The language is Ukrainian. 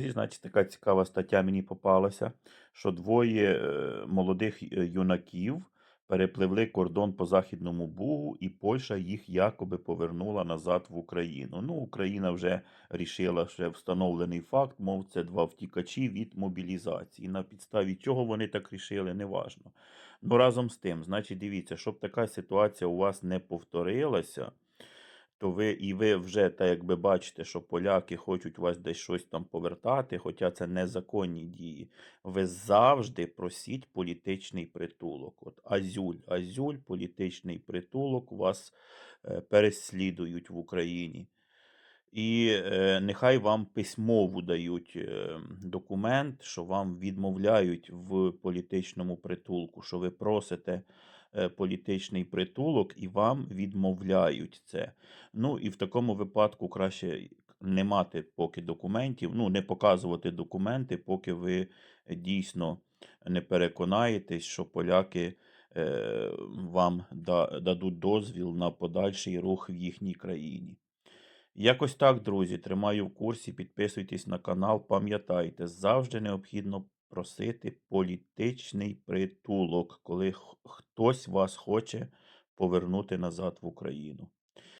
друзі, значить, така цікава стаття мені попалася, що двоє е, молодих е, юнаків перепливли кордон по Західному Бугу, і Польща їх якоби повернула назад в Україну. Ну, Україна вже рішила, що встановлений факт, мов це два втікачі від мобілізації. На підставі чого вони так рішили, неважно. Ну, разом з тим, значить, дивіться, щоб така ситуація у вас не повторилася то ви і ви вже так якби бачите, що поляки хочуть вас десь щось там повертати, хоча це незаконні дії. Ви завжди просіть політичний притулок. От Азюль, Азюль, політичний притулок вас е, переслідують в Україні. І е, нехай вам письмово дають е, документ, що вам відмовляють в політичному притулку, що ви просите е, політичний притулок і вам відмовляють це. Ну і в такому випадку краще не мати поки документів, ну не показувати документи, поки ви дійсно не переконаєтесь, що поляки е, вам да, дадуть дозвіл на подальший рух в їхній країні. Якось так, друзі, тримаю в курсі, підписуйтесь на канал, пам'ятайте, завжди необхідно просити політичний притулок, коли хтось вас хоче повернути назад в Україну.